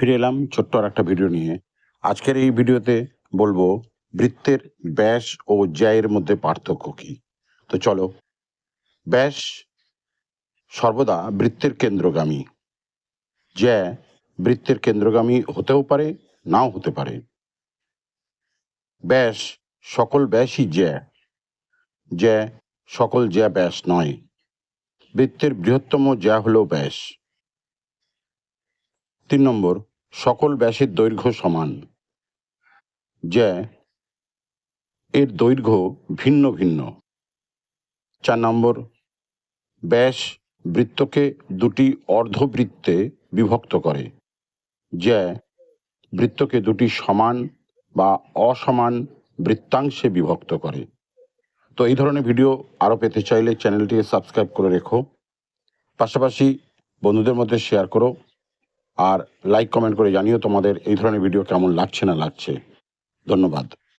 ফিরে এলাম ছোট্ট আর একটা ভিডিও নিয়ে। আজকের এই ভিডিওতে বলব, বৃত্তের ব্যাস ও জ্যায়ের মধ্যে পার্থক্য কি? তো চলো, ব্যাস সর্বদা বৃত্তের কেন্দ্রগামী। জ্যা বৃত্তের কেন্দ্রগামী হতেও পারে, নাও হতে পারে। ব্যাস সকল ব্যাসই জ্যা। জ্যা সকল জ্যা ব্যাস নয়। বৃত্তের বৃহত্তম জ্যা হল ব্যাস। তিন নম্বর সকল ব্যাসের দৈর্ঘ্য সমান জ্যা এর দৈর্ঘ্য ভিন্ন ভিন্ন। চার নম্বর, ব্যাস বৃত্তকে দুটি অর্ধবৃত্তে বিভক্ত করে জ্যা বৃত্তকে দুটি সমান বা অসমান বৃত্তাংশে বিভক্ত করে। তো এই ধরনের ভিডিও আরও পেতে চাইলে চ্যানেলটিকে সাবস্ক্রাইব করে রেখো। পাশাপাশি বন্ধুদের মধ্যে শেয়ার করো। আর লাইক কমেন্ট করে জানিও তোমাদের এই ধরনের ভিডিও কেমন লাগছে না লাগছে। ধন্যবাদ।